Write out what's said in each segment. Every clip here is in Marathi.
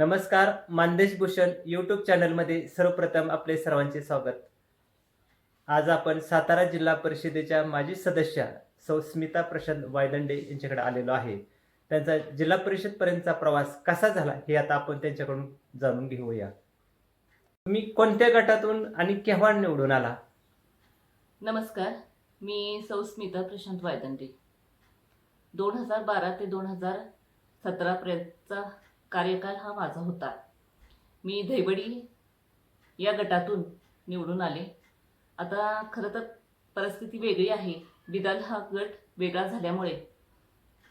नमस्कार मानदेश भूषण यूट्यूब चॅनलमध्ये सर्वप्रथम आपले सर्वांचे स्वागत. आज आपण सातारा जिल्हा परिषदेच्या माजी सदस्य सौ स्मिता प्रशांत वायदंडे यांच्याकडे आलेलो आहे. त्यांचा जिल्हा परिषदपर्यंतचा प्रवास कसा झाला हे आता आपण त्यांच्याकडून जाणून घेऊया. तुम्ही कोणत्या गटातून आणि केव्हा निवडून आला? नमस्कार मी सौ स्मिता प्रशांत वायदंडे. दोन हजार बारा ते दोन हजार सतरापर्यंतचा कार्यकाल हा माझा होता. मी धैवडी या गटातून निवडून आले. आता खरं तर परिस्थिती वेगळी आहे. बिदाल हा गट वेगळा झाल्यामुळे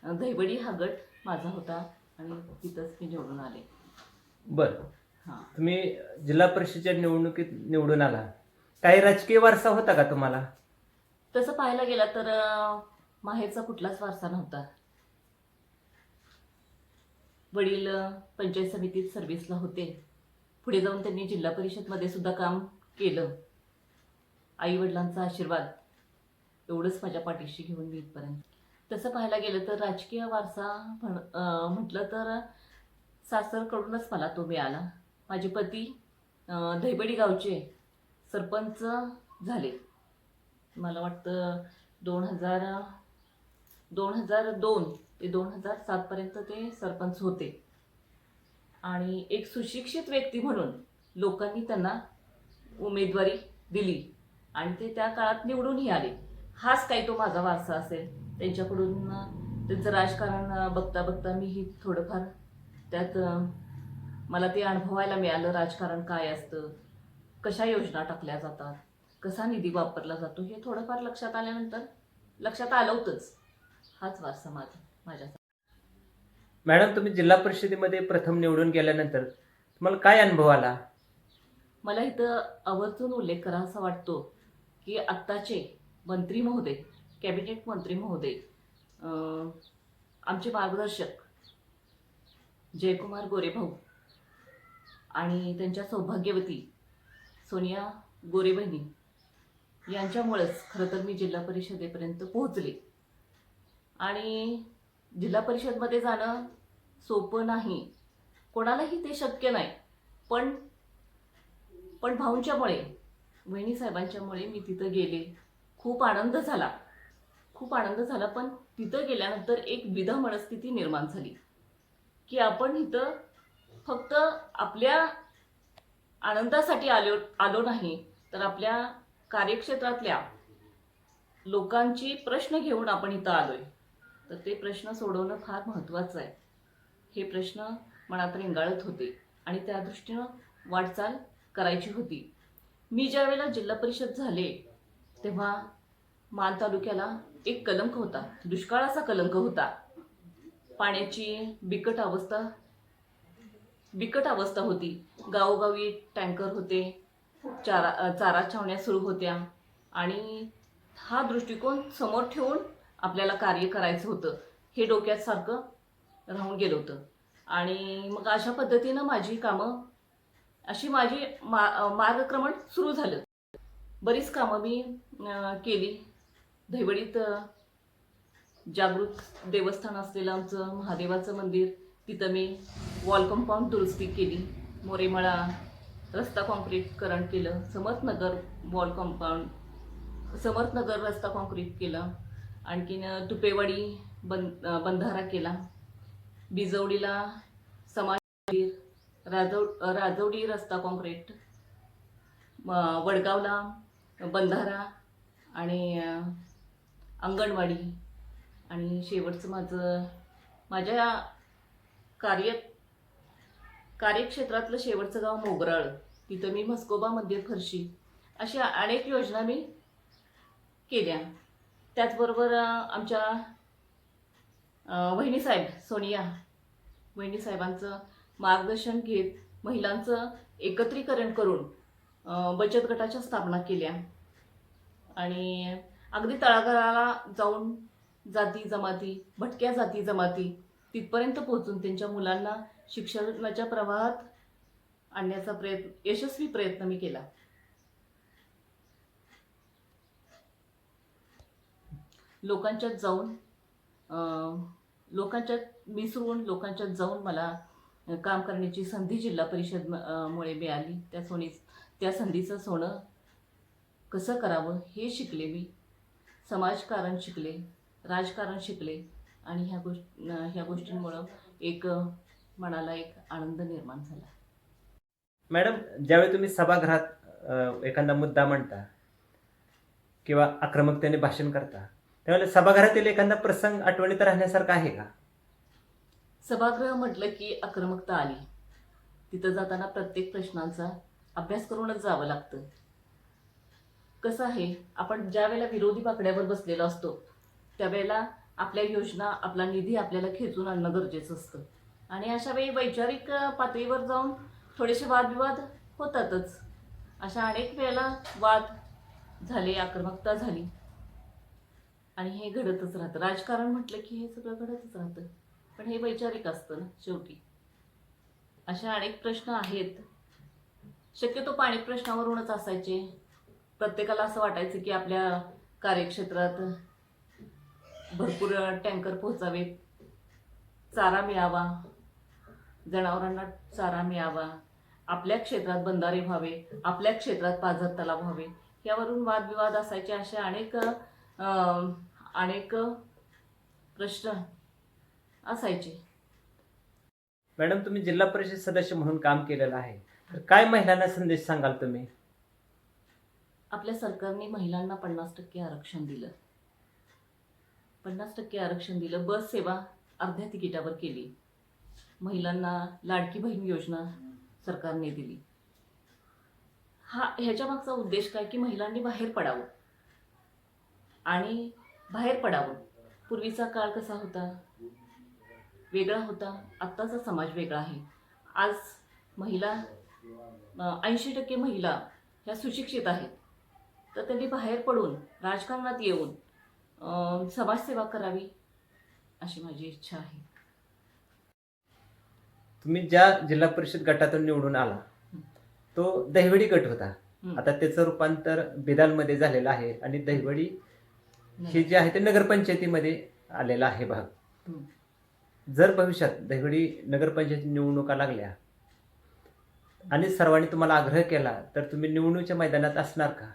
धैवडी हा गट माझा होता आणि तिथंच मी निवडून आले. बरं. हां. तुम्ही जिल्हा परिषदेच्या निवडणुकीत निवडून आला. काही राजकीय वारसा होता का तुम्हाला? तसं पाहायला गेलं तर माहेरचा कुठलाच वारसा नव्हता. वडील पंचायत समितीत सर्व्हिसला होते. पुढे जाऊन त्यांनी जिल्हा परिषदमध्ये सुद्धा काम केलं. आईवडिलांचा आशीर्वाद. एवढंच माझ्या पाठीशी घेऊन मी इथपर्यंत. तसं पाहायला गेलं तर राजकीय वारसा म्हण म्हटलं तर सासरकडूनच मला तो मिळाला. माझे पती दहीबडी गावचे सरपंच झाले. मला वाटतं दोन हजार दोन हजार दोन ते दोन हजार सातपर्यंत ते सरपंच होते. आणि एक सुशिक्षित व्यक्ती म्हणून लोकांनी त्यांना उमेदवारी दिली. आणि ते त्या काळात निवडूनही आले. हाच काही तो माझा वारसा असेल. त्यांच्याकडून त्यांचं राजकारण बघता बघता मीही थोडंफार त्यात मला ते अनुभवायला मिळालं. राजकारण काय असतं? कशा योजना टाकल्या जातात? कसा निधी वापरला जातो? हे थोडंफार लक्षात आल्यानंतर लक्षात आलं होतंच. हाच वारसा माझा. माझ्या मॅडम तुम्ही जिल्हा परिषदेमध्ये प्रथम निवडून गेल्यानंतर तुम्हाला काय अनुभव आला? मला इथं आवर्जून उल्लेख करावासा वाटतो की आत्ताचे मंत्री महोदय कॅबिनेट मंत्री महोदय आमचे मार्गदर्शक जयकुमार गोरेभाऊ आणि त्यांच्या सौभाग्यवती सोनिया गोरेबहिणी यांच्यामुळेच खरं तर मी जिल्हा परिषदेपर्यंत पोहोचले. आणि जिल्हा परिषदमध्ये जाणं सोपं नाही. कोणालाही ते शक्य नाही. पण पण भाऊंच्यामुळे वहिनी साहेबांच्यामुळे मी तिथं गेले. खूप आनंद झाला. खूप आनंद झाला पण तिथं गेल्यानंतर एक विधा मनस्थिती निर्माण झाली. की आपण इथं फक्त आपल्या आनंदासाठी आलो आलो नाही तर आपल्या कार्यक्षेत्रातल्या लोकांची प्रश्न घेऊन आपण इथं आलो आहे तर ते प्रश्न सोडवणं फार महत्त्वाचं आहे. हे प्रश्न मनात रेंगाळत होते आणि त्या दृष्टीनं वाटचाल करायची होती. मी ज्यावेळेला जिल्हा परिषद झाले तेव्हा मान तालुक्याला एक कलंक होता. दुष्काळाचा कलंक होता. पाण्याची बिकट अवस्था बिकट अवस्था होती. गावोगावी टँकर होते चारा चारा छावण्या सुरू होत्या आणि हा दृष्टिकोन समोर ठेवून आपल्याला कार्य करायचं होतं हे डोक्यात सारखं राहून गेलं होतं. आणि मग अशा पद्धतीनं माझी कामं अशी माझी मा मार्गक्रमण सुरू झालं. बरीच कामं मी केली. धैवडीत जागृत देवस्थान असलेलं आमचं महादेवाचं मंदिर तिथं मी वॉल कंपाऊंड दुरुस्ती केली. मोरेमळा रस्ता कॉन्क्रीटकरण केलं. समर्थनगर वॉल कंपाऊंड समर्थनगर रस्ता कॉन्क्रीट केलं. आणखीन तुपेवाडी बं बंधारा केला. बिजवडीला समाज मंदिर राजव राजवडी रस्ता कॉन्क्रीट म- वडगावला बंधारा आणि अंगणवाडी. आणि शेवटचं माझं माझ्या कार्य कार्यक्षेत्रातलं शेवटचं गाव मोगराळ. तिथं मी म्हस्कोबा मंदिर फरशी अशा अनेक योजना मी केल्या. त्याचबरोबर आमच्या वहिनीसाहेब सोनिया वहिनीसाहेबांचं मार्गदर्शन घेत महिलांचं एकत्रीकरण करून बचत गटाच्या स्थापना केल्या. आणि अगदी तळागाळाला जाऊन जाती जमाती भटक्या जाती जमाती तिथपर्यंत पोहोचून त्यांच्या मुलांना शिक्षणाच्या प्रवाहात आणण्याचा प्रयत्न यशस्वी प्रयत्न मी केला. लोकांच्यात जाऊन लोकांच्यात मिसळून लोकांच्यात जाऊन मला काम करण्याची संधी जिल्हा परिषद म- मुळे मिळाली. त्या सोनी त्या संधीचं सोनं कसं करावं हे शिकले मी. समाजकारण शिकले राजकारण शिकले आणि ह्या गोष्ट ह्या गोष्टींमुळं एक मनाला एक आनंद निर्माण झाला. मॅडम ज्यावेळी तुम्ही सभागृहात एखादा मुद्दा म्हणता किंवा आक्रमकतेने भाषण करता त्यामुळे सभागृहातील एखादा प्रसंग आठवणीत राहण्यासारखा आहे का? सभागृह म्हटलं की आक्रमकता आली. तिथं जाताना प्रत्येक प्रश्नांचा अभ्यास करूनच जावं लागतं. कसं आहे आपण ज्या वेळेला विरोधी बाकड्यावर बसलेलो असतो त्यावेळेला आपल्या योजना आपला निधी आपल्याला खेचून आणणं गरजेचं असतं. आणि अशा वेळी वैचारिक पातळीवर जाऊन थोडेसे वादविवाद होतातच. अशा अनेक वेळेला वाद झाले आक्रमकता झाली. आणि हे घडतच राहतं. राजकारण म्हटलं की हे सगळं घडतच राहतं. पण हे वैचारिक असतं ना शेवटी. अशा अनेक प्रश्न आहेत. शक्यतो पाणी प्रश्नावरूनच असायचे. प्रत्येकाला असं वाटायचं की आपल्या कार्यक्षेत्रात भरपूर टँकर पोहोचावेत. चारा मिळावा. जनावरांना चारा मिळावा. आपल्या क्षेत्रात बंधारे व्हावे. आपल्या क्षेत्रात पाझर तलाव व्हावे. यावरून वादविवाद असायचे. असे अनेक अनेक प्रश्न असायचे. मॅडम तुम्ही जिल्हा परिषद सदस्य म्हणून काम केलेलं आहे. तर काय महिलांना संदेश सांगाल तुम्ही? आपल्या सरकारने महिलांना पन्नास टक्के आरक्षण दिलं. पन्नास टक्के आरक्षण दिलं बस सेवा अर्ध्या तिकिटावर केली. महिलांना लाडकी बहीण योजना सरकारने दिली. हा ह्याच्या मागचा उद्देश काय? की महिलांनी बाहेर पडावं. आणि बाहेर पडावं. पूर्वीचा काळ कसा होता? वेगळा होता. आत्ताचा समाज वेगळा आहे. आज महिला ऐंशी टक्के महिला ह्या सुशिक्षित आहेत. तर त्यांनी बाहेर पडून राजकारणात येऊन समाजसेवा करावी अशी माझी इच्छा आहे. तुम्ही ज्या जिल्हा परिषद गटातून निवडून आला तो दहिवडी गट होता. आता त्याचं रूपांतर बेदालमध्ये झालेलं आहे आणि दहिवडी हे जे आहे ते नगरपंचायतीमध्ये आलेला आहे भाग. जर भविष्यात दहिवडी नगरपंचायत निवडणुका लागल्या आणि सर्वांनी तुम्हाला आग्रह केला तर तुम्ही निवडणुकीच्या मैदानात असणार का?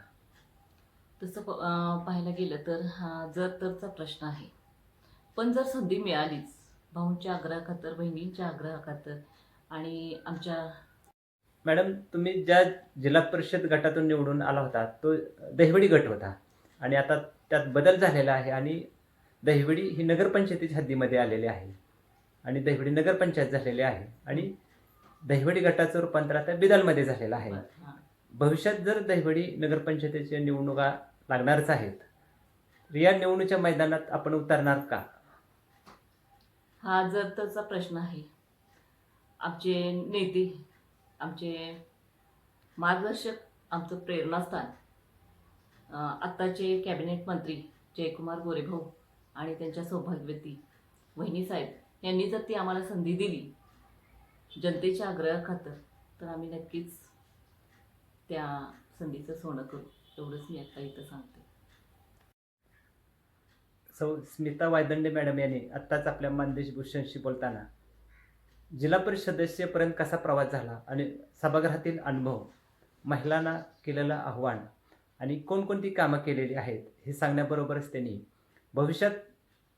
तसं पाहायला गेलं तर हा जर तरचा प्रश्न आहे. पण जर संधी मिळालीच भाऊंच्या आग्रहाखातर बहिणींच्या आग्रहाखातर आणि आमच्या मॅडम तुम्ही ज्या जिल्हा परिषद गटातून निवडून आला होता तो दहिवडी गट होता. आणि आता त्यात बदल झालेला आहे आणि दहिवडी ही नगरपंचायतीच्या हद्दीमध्ये आलेली आहे. आणि दहिवडी नगरपंचायत झालेली आहे आणि दहिवडी गटाचं रूपांतर आता बिदालमध्ये झालेलं आहे. भविष्यात जर दहिवडी नगरपंचायतीच्या निवडणुका लागणारच आहेत तर या निवडणुकीच्या मैदानात आपण उतरणार का? हा जर तरचा प्रश्न आहे आमचे नेते आमचे मार्गदर्शक आमचं प्रेरणास्थान आत्ताचे कॅबिनेट मंत्री जयकुमार गोरेभाऊ आणि त्यांच्या सौभाग्यवती वहिनी साहेब यांनी जर ती आम्हाला संधी दिली जनतेच्या आग्रहाखातर तर आम्ही नक्कीच त्या संधीचं सोनं करू. एवढंच मी आत्ता इथं सांगते. सौ स्मिता वायदंडे मॅडम यांनी आत्ताच आपल्या मानदेश भूषणशी बोलताना जिल्हा परिषद सदस्यपर्यंत कसा प्रवास झाला आणि सभागृहातील अनुभव महिलांना केलेलं आव्हान आणि कोणकोणती कामं केलेली आहेत हे सांगण्याबरोबरच त्यांनी भविष्यात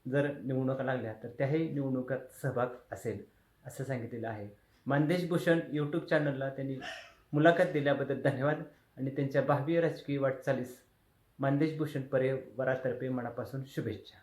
जर निवडणुका लागल्या तर त्याही निवडणुकात सहभाग असेल असं सांगितलेलं आहे. मानदेश भूषण यूट्यूब चॅनलला त्यांनी मुलाखत दिल्याबद्दल धन्यवाद आणि त्यांच्या भावी राजकीय वाटचालीस मानदेश भूषण परिवारातर्फे मनापासून शुभेच्छा.